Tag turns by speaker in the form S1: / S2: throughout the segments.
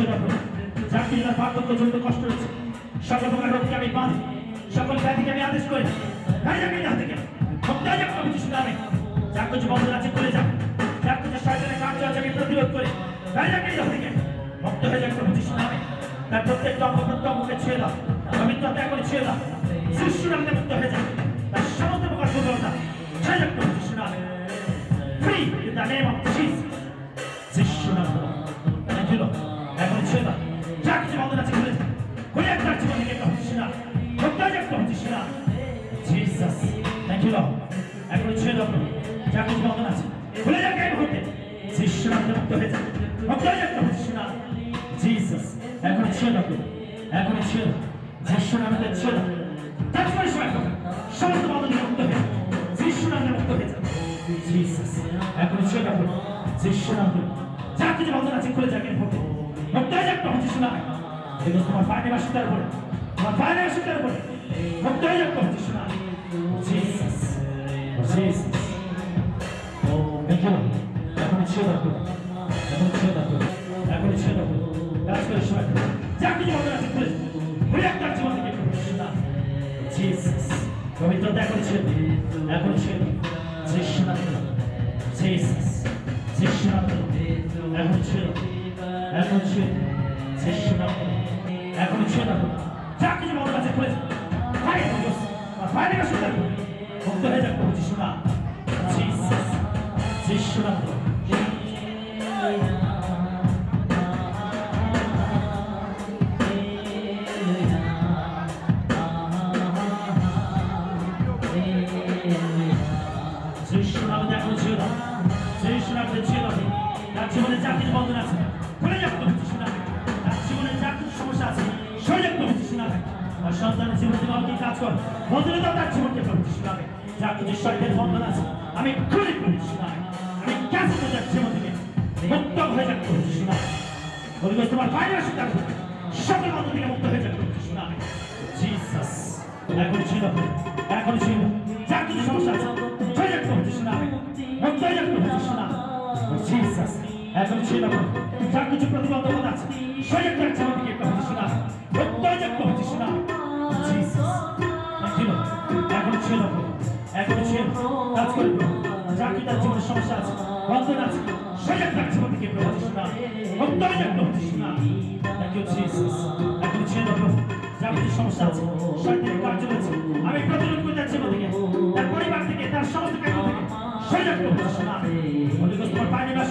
S1: এখন ছিল না যা কিছু না জড়িত সকল প্রকার আমি বাঁধি সকল ব্যাধিকে আমি আদেশ করি। তাই আমি না থেকে মুক্তায় একটু হচ্ছে শোনা যা কিছু যাক যা কিছু শয়তানের আমি প্রতিরোধ করি। আমি না থেকে মুক্ত হয়ে যাক প্রভু যিশু তার প্রত্যেকটা অঙ্গ প্রত্যঙ্গকে ছেড়ে দাও। পবিত্র ত্যাগ করে ছেড়ে দাও শিশু হয়ে তার সমস্ত প্রকার দুর্বলতা ছেড়ে যাক প্রভু যিশু নামে এগুলো তোমার পায়ে বাসিতার উপরে তোমার পায়ে বাসিতার উপরে মুক্ত হয়ে যাক জিসাস জিসাস ও ইউ এখন দাও প্রভু এখন দাও প্রভু এখন প্রভু কাজ করে সময় যা কিছু বন্ধন আছে খুলে যাও খুলে এক তার জীবন নামে জিসাস পবিত্রতা এখন দাও এখন দাও যিশু জিসাস এর সুন্দর মুক্ত হয়ে যাক প্রভু যিশু নামে জিসাস যিশু নামে জীবনে আছে খুলে যাক প্রভু যিশু নামে তার জীবনে যা সমস্যা আছে সরে যাক প্রভু যিশু তার সন্তানের জীবনে তুমি আমাকে কাজ কর দাও তার জীবনকে যিশু নামে। যা কিছু শরীরের বন্ধন আছে, আমি খুলে যিশু নামে। আমি করে যাক জীবন থেকে মুক্ত হয়ে যাক যিশু নামে। বলি তোমার বাইরে আসে তার সকল বন্ধন থেকে মুক্ত হয়ে যাক যিশু নামে। জিসাস এখন ছিল। এখন ছিল। যা কিছু সমস্যা আছে সরে যাক যিশু নামে। মুক্ত হয়ে যাক যিশু নামে। জিসাস এখন ছিল। যা কিছু প্রতিবন্ধকতা আছে তার জীবন থেকে যিশু নামে। মুক্ত হয়ে যাক প্রভু যিশু কাজ করে প্রভু যা কি তার জীবনে সমস্যা আছে, বন্ধন আছে। যাক তার জীবন থেকে প্রভু মুক্ত হয়ে যাক, প্রভু যিশু নামে থ্যাংক ইউ জিসাস এখন ছিল প্রভু যা কিছু সমস্যা আছে, শয়তানের কার্য রয়েছে। আমি প্রতিরোধ করে যাচ্ছি ওদিকে তার পরিবার থেকে, তার সমস্ত কার্য থেকে। সরে যাক প্রভু তোমার পায়ে নিবাস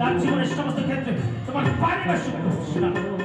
S1: তার জীবনের সমস্ত ক্ষেত্রে তোমার পায়ে নিবাস প্রভু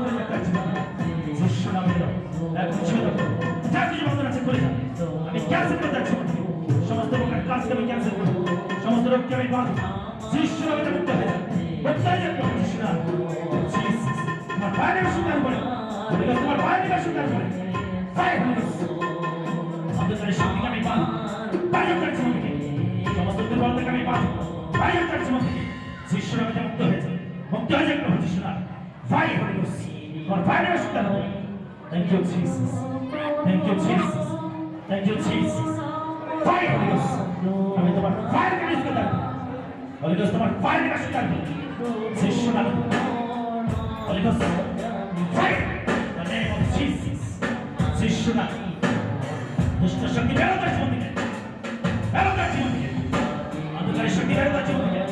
S1: করে যাক তার জীবনে যিশু নামে এখন ছিল যা কিছু আছে খুলে যাক আমি ক্যান্সেল করে যাচ্ছি সমস্ত কাজকে আমি ক্যান্সেল করি সমস্ত রোগকে আমি বাঁধি করে তোমার ভাই নেবে স্বীকার করে ভাই ফায়ার হয়ে গেছে অন্ধকারের শক্তিকে আমি তোমার ফায়ার হয়ে সুন্দর হবে thank you Jesus thank you Jesus thank you Jesus fire হয়ে গেছে আমি তোমার ফায়ার কে নিতে থাকব Holy Ghost তোমার ফায়ার কে আসতে থাকব শিষ্যরা Holy Ghost fire the name of Jesus শিষ্যরা দুষ্ট শক্তি বেরো তার জীবন থেকে বেরো তার জীবন থেকে অন্ধকারের শক্তি বেরো তার জীবন থেকে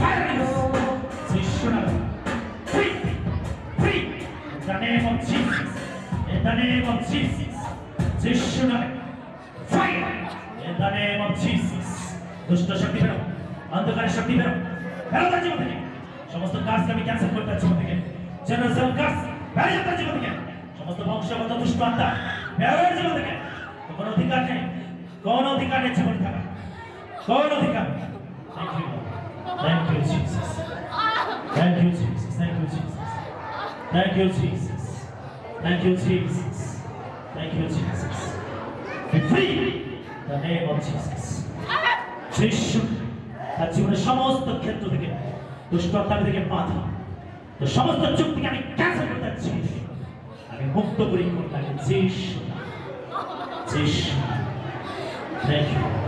S1: ফায়ার শিষ্যরা free free in the name of Jesus in the name কাজকে আমি ক্যান্সেল করতে জীবন থেকে। জেনারেশন কাজ বেরিয়ে তার জীবন থেকে। সমস্ত বংশগত দুষ্ট আত্মা বেরোয় জীবন তো কোনো অধিকার নেই, কোন অধিকার নেই জীবন থাকা কোন অধিকার thank you thank you Jesus thank you Jesus thank you Jesus thank you Jesus thank you Jesus thank you Jesus Be free the name of Jesus. যিশু তার জীবনের সমস্ত ক্ষেত্র থেকে দুষ্টতামি থেকে তো সমস্ত চুক্তিকে আমি ক্যান্সেল আমি মুক্ত করি করতে যিশু শেষ থ্যাংক ইউ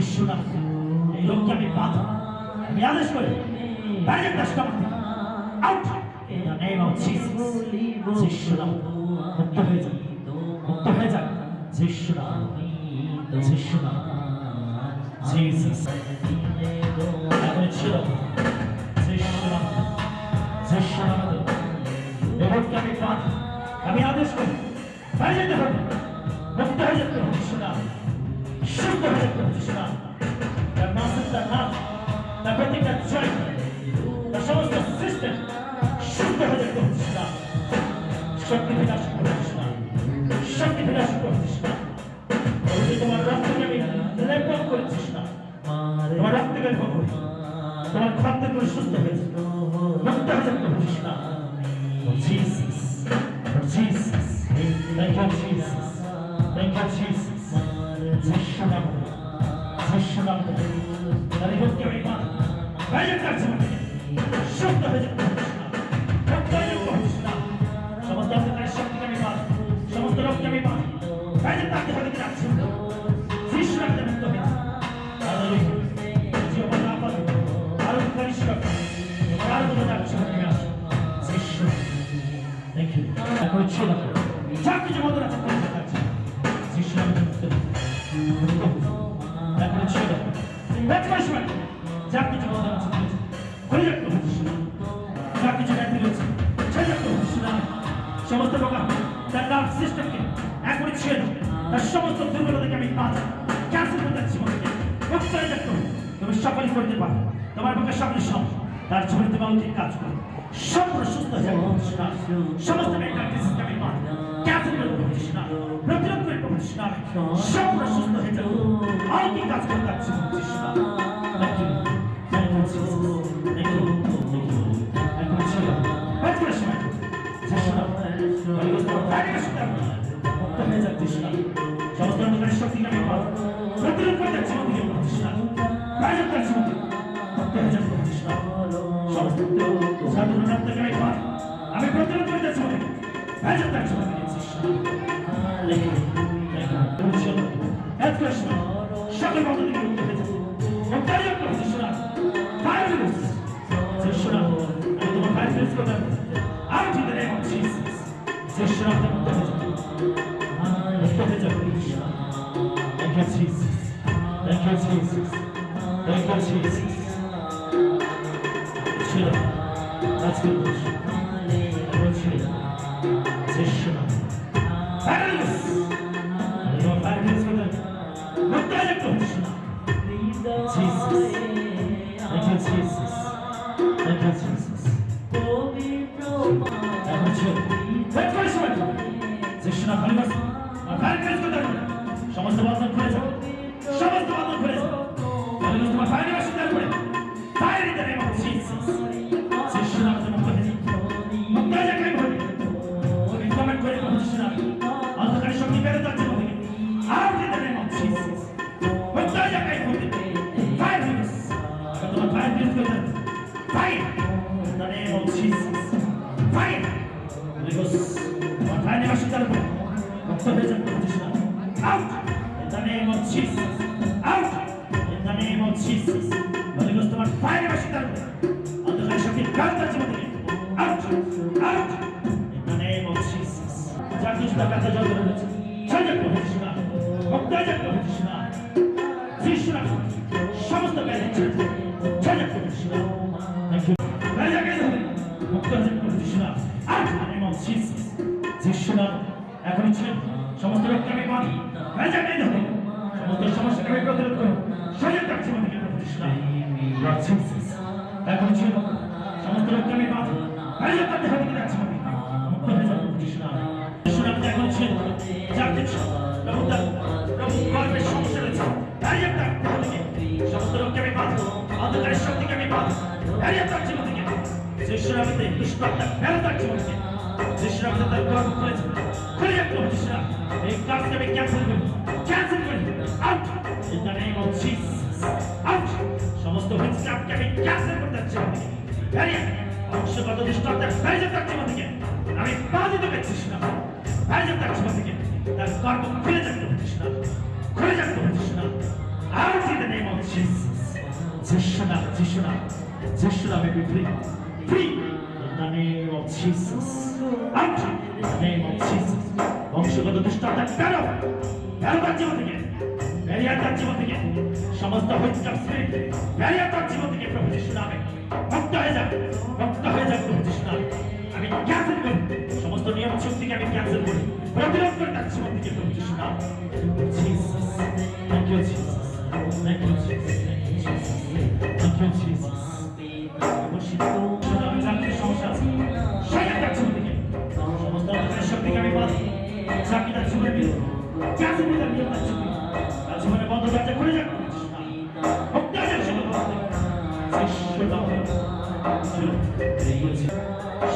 S1: যিশু নাম এই রোগকে আমি বাধা আমি আদেশ করি বেরিয়ে তার স্টমাক থেকে out in the name of Jesus Jishu নাম। মুক্ত হয়ে যাক। মুক্ত হয়ে যাক। যিশু নাম। যিশু নাম। জিসাস এখন ছিল যিশু নাম। যিশু নাম। এই রোগকে আমি আমি আদেশ করি, বাইরে যেতে হবে। মুক্ত হয়ে যেতে হবে শিশুরা শুদ্ধ হয়ে যেতে হবে শিশুরা তার মাসের তার নাম তার প্রত্যেকটা জয় তার সমস্ত সিস্টেম শুদ্ধ হয়ে যেতে হবে শিশুরা শক্তি বিনাশ করে শিশুরা শক্তি বিনাশ করে শিশুরা ওই তোমার রক্তকে আমি লেপন করেছিস না তোমার রক্তকে লেপন করি তোমার খাদ্য করে সুস্থ হয়েছে মুক্ত হয়ে যেতে হবে শিশুরা Oh, Jesus. Oh, Jesus. Thank you, Jesus. Thank you, Jesus. যিশু নামে, যিশু নামে, তার এই ভক্তি আমি পাই। বাইরে কাছে আমাকে। শুদ্ধ হয়ে যেতে হবে না। মুক্ত হয়ে যেতে হবে না। সমস্ত অন্ধকারের শক্তিকে আমি পাই। সমস্ত রোগকে আমি পাই। বাইরে তাকে হবে কিনা আছে। যিশু নামে মুক্ত যাও। Hallelujah. জীবন না পাবে। আরও পরিষ্কার করো। আরও কোনো ডাকছে নেমে আসো। যিশু নামে। Thank you. সব তার তুমি আমাকে কাজ করো সম্পূর্ণ সুস্থ হয়ে নামে। সমস্ত মেন্টাল করে নামে। প্রতিরোধ করে প্রভু যিশু নামে। সম্পূর্ণ সুস্থ হয়ে যাবে কাজ দাও। মুক্ত হয়ে যাক যিশু নামে। সমস্ত করে যাচ্ছি you. প্রভু যিশু নামে। এক করে সময় সকল বন্ধ যিশু Jesus. Holy Ghost, তোমার বাইরে বাসিন্দার উপরে অন্ধকারের শক্তি বেরোতে যাচ্ছে মধ্যে Out, out in the name of Jesus. যা কিছু তার কাছে জল ধরে রয়েছে ছেড়ে যাক প্রভু যিশু নামে। মুক্ত যাক প্রভু যিশু নামে। যিশু নামে সমস্ত ব্যাধি ছেড়ে যাক। ছেড়ে যাক প্রভু যিশু নামে। Thank you. বাইরে যাক এই ধরে। মুক্ত যাক প্রভু যিশু নামে। Out in the name of Jesus. যিশু নামে। এখনই ছিলেন সমস্ত রোগকে আমি যাক সমস্ত সমস্যাকে আমি প্রতিরোধ করব। সজাগ থাকছি আমাদেরকে Jesus. সমস্ত রোগকে আমি বাঁধি। যিশু নামে এখন তার তার। সমস্ত রোগকে আমি বাঁধি অন্ধকারের শক্তিকে আমি বাঁধি যাক তার জীবন থেকে নামে দুষ্ট আত্মা তার জীবন থেকে তার গর্ব খুলেছে খুলে এই কাজকে আমি ক্যান্সেল ক্যান্সেল করি আউট ইন দ্য সমস্ত হুইচক্রাফটকে আমি ক্যান্সেল করতে যাচ্ছি অংশগত দুষ্টাত্মা বেরিয়ে যাক তার জীবন থেকে আমি বাধিত পেয়েছি না। বেরিয়ে যাক তার জীবন তার গর্ব খুলে প্রভু যিশু খুলে যিশু নামে। Out in the name of Jesus যিশু নামে যিশু নামে যিশু নামে be free free in the name of Jesus out in the name বংশগত বেরো বেরো তার জীবন থেকে বেরিয়ে তার জীবন থেকে সমস্ত হইচকার স্পিরিট বেরিয়ে তার জীবন থেকে প্রভু যিশু নামে মুক্ত হয়ে যাক মুক্ত হয়ে যাক প্রভু যিশু নামে। আমি ক্যান্সেল করি সমস্ত নিয়ম শক্তিকে আমি ক্যান্সেল করি প্রতিরোধ করে ডাকছি মধ্যে প্রভু যিশু নাম। Jesus thank you Jesus thank you Jesus thank you Jesus সমস্যা আছে। সেটা ডাকছি মধ্যে সমস্ত শক্তিকে আমি বাদ চাকরি তার জীবনে ক্যান্সেল করে আপনার জীবনে তার জীবনে বন্ধ দরজা যাক। দখল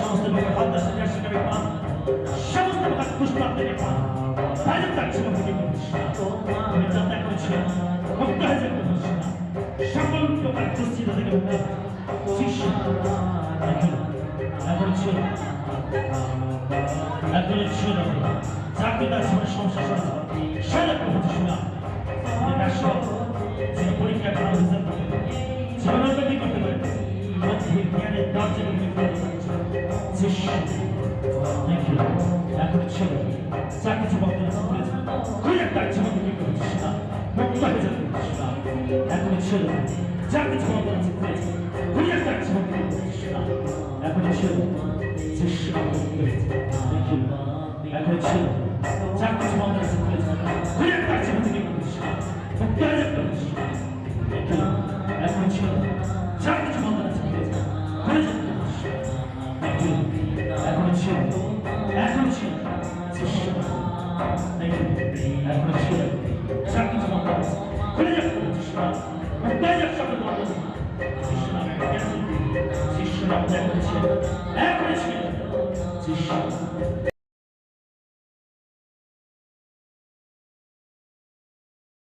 S1: সমস্ত প্রকার শিকারে পান সমস্ত প্রকার দুষ্ট আপনাকে পান বাইরে তার জীবন থেকে যাত্রা করেছি। মুক্ত হয়ে যাবে সকল প্রকার দুশ্চিন্তা থেকে মুক্ত এখন ছিল এখন চাকরি পরীক্ষা করা। উন্নতি করতে পারে। মধ্যে জ্ঞানের দরজা এখন ছিল যা কিছু বক্তব্য খুলে তার জীবন এখন ছিল যা কিছু বক্তব্য খুলে তার জীবন না। এখন ছিল এখন ছিল যা কিছু